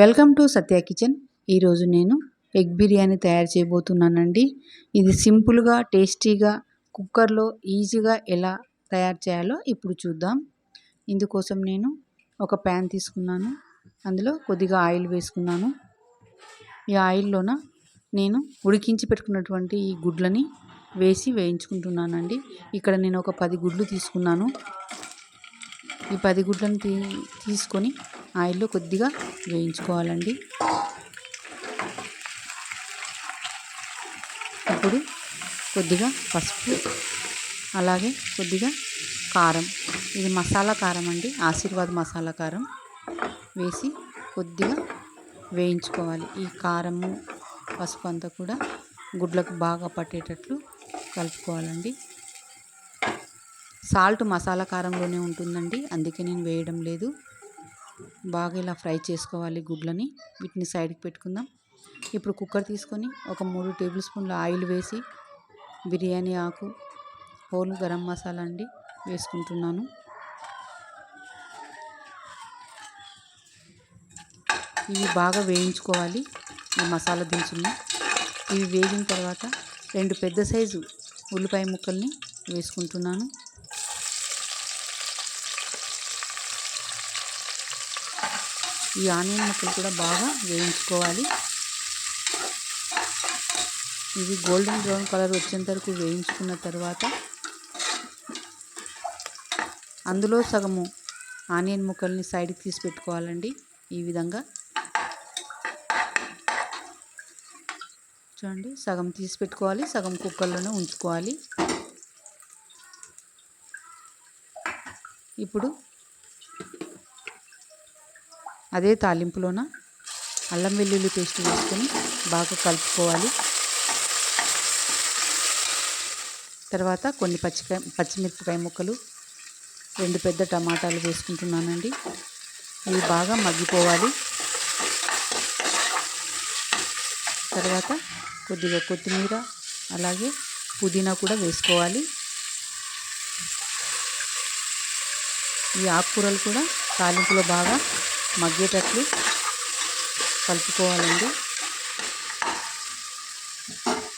Welcome to Satya kitchen. ఈరోజు నేను egg biryani తయారు చేయబోతున్నానండి. ఇది సింపుల్గా టేస్టీగా కుక్కర్లో ఈజీగా ఎలా తయారు చేయాలో ఇప్పుడు చూద్దాం. ఇందుకోసం నేను ఒక ప్యాన్ తీసుకున్నాను. అందులో కొద్దిగా ఆయిల్ వేసుకున్నాను. ఈ ఆయిల్లోన నేను ఉడికించి పెట్టుకున్నటువంటి ఈ గుడ్లని వేసి వేయించుకుంటున్నానండి. ఇక్కడ నేను ఒక పది గుడ్లు తీసుకున్నాను. ఈ పది గుడ్లను తీ తీసుకొని ఆయిల్లో కొద్దిగా వేయించుకోవాలండి. ఇప్పుడు కొద్దిగా పసుపు అలాగే కొద్దిగా కారం. ఇది మసాలా కారం అండి ఆశీర్వాద్ మసాలా కారం వేసి కొద్దిగా వేయించుకోవాలి. ఈ కారము పసుపు అంతా కూడా గుడ్లకు బాగా పట్టేటట్లు కలుపుకోవాలండి. సాల్ట్ మసాలా కారంలోనే ఉంటుందండి అందుకే నేను వేయడం లేదు. బాగా ఇలా ఫ్రై చేసుకోవాలి గుడ్లని. వీటిని సైడ్కి పెట్టుకుందాం. ఇప్పుడు కుక్కర్ తీసుకొని ఒక మూడు టేబుల్ స్పూన్ల ఆయిల్ వేసి బిర్యానీ ఆకు హోల్ గరం మసాలా అండి వేసుకుంటున్నాను. ఇవి బాగా వేయించుకోవాలి ఈ మసాలా దినుసుల్ని. ఇవి వేగిన తర్వాత రెండు పెద్ద సైజు ఉల్లిపాయ ముక్కల్ని వేసుకుంటున్నాను. ఈ ఆనియన్ ముక్కలు కూడా బాగా వేయించుకోవాలి. ఇవి గోల్డెన్ బ్రౌన్ కలర్ వచ్చేంత వరకు వేయించుకున్న తర్వాత అందులో సగము ఆనియన్ ముక్కల్ని సైడ్కి తీసి పెట్టుకోవాలండి ఈ విధంగా. చూడండి సగం తీసి పెట్టుకోవాలి సగం కుక్కర్లోనే ఉంచుకోవాలి. ఇప్పుడు అదే తాలింపులోన అల్లం వెల్లుల్లి పేస్ట్ వేసుకొని బాగా కలుపుకోవాలి. తర్వాత కొన్ని పచ్చికాయ పచ్చిమిరపకాయ ముక్కలు రెండు పెద్ద టమాటాలు వేసుకుంటున్నానండి. ఇవి బాగా మగ్గిపోవాలి. తర్వాత కొద్దిగా కొత్తిమీర అలాగే పుదీనా కూడా వేసుకోవాలి. ఈ ఆకుకూరలు కూడా తాలింపులో బాగా మగ్గేటట్లు కలుపుకోవాలండి.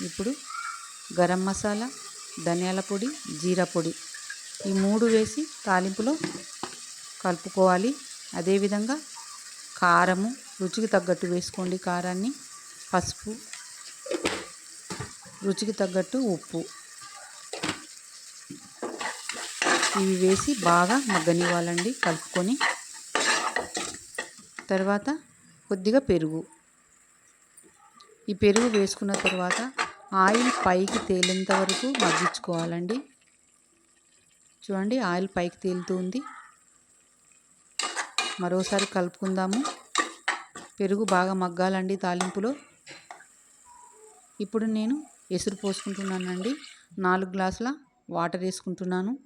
ఇప్పుడు గరం మసాలా ధనియాల పొడి జీరా పొడి ఈ మూడు వేసి తాలింపులో కలుపుకోవాలి. అదేవిధంగా కారము రుచికి తగ్గట్టు వేసుకోండి కారాన్ని. పసుపు రుచికి తగ్గట్టు ఉప్పు. ఇవి వేసి బాగా మగ్గనివ్వాలండి కలుపుకొని. తర్వాత కొద్దిగా పెరుగు. ఈ పెరుగు వేసుకున్న తర్వాత ఆయిల్ పైకి తేలేంత వరకు మగ్గించుకోవాలండి. చూడండి ఆయిల్ పైకి తేలుతుంది మరోసారి కలుపుకుందాము. పెరుగు బాగా మగ్గాలండి తాలింపులో. ఇప్పుడు నేను ఎసురు పోసుకుంటున్నానండి. నాలుగు గ్లాసుల వాటర్ వేసుకుంటున్నాను.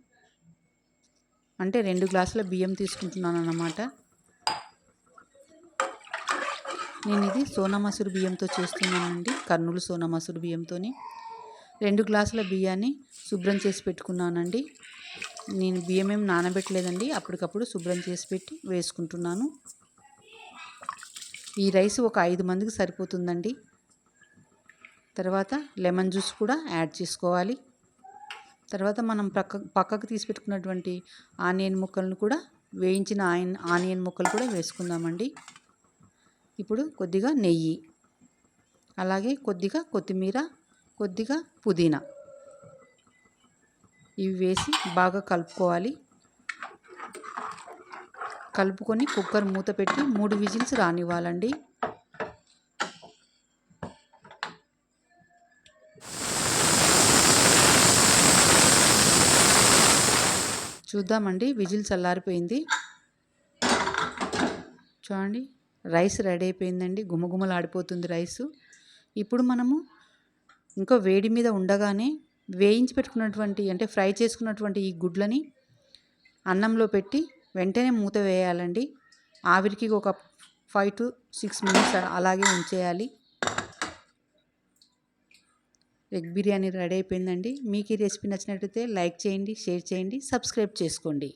అంటే రెండు గ్లాసుల బియ్యం తీసుకుంటున్నాను అన్నమాట నేను ఇది సోనా మసూరు బియ్యంతో చేస్తున్నానండి. కర్నూలు సోనా మసూరు బియ్యంతో రెండు గ్లాసుల బియ్యాన్ని శుభ్రం చేసి పెట్టుకున్నానండి. నేను బియ్యం ఏం నానబెట్టలేదండి. అప్పటికప్పుడు శుభ్రం చేసి పెట్టి వేసుకుంటున్నాను. ఈ రైస్ ఒక ఐదు మందికి సరిపోతుందండి. తర్వాత లెమన్ జ్యూస్ కూడా యాడ్ చేసుకోవాలి. తర్వాత మనం పక్క పక్కకు తీసి పెట్టుకున్నటువంటి ఆనియన్ ముక్కలను కూడా వేయించిన ఆయన్ ఆనియన్ ముక్కలు కూడా వేసుకుందామండి. ఇప్పుడు కొద్దిగా నెయ్యి. అలాగే కొద్దిగా కొత్తిమీర కొద్దిగా పుదీనా. ఇవి వేసి బాగా కలుపుకోవాలి. కలుపుకొని కుక్కర్ మూత పెట్టి మూడు విజిల్స్ రానివ్వాలండి. చూద్దామండి విజిల్ చల్లారిపోయింది. చూడండి. రైస్ రెడీ అయిపోయిందండి. గుమగుమలాడిపోతుంది రైసు. ఇప్పుడు మనము ఇంకా వేడి మీద ఉండగానే వేయించి పెట్టుకున్నటువంటి అంటే ఫ్రై చేసుకున్నటువంటి ఈ గుడ్లని అన్నంలో పెట్టి వెంటనే మూత వేయాలండి. ఆవిరికి ఒక ఫైవ్ టు సిక్స్ మినిట్స్ అలాగే ఉంచేయాలి. ఎగ్ బిర్యానీ రెడీ అయిపోయిందండి. మీకు ఈ రెసిపీ నచ్చినట్లయితే లైక్ చేయండి షేర్ చేయండి సబ్స్క్రైబ్ చేసుకోండి.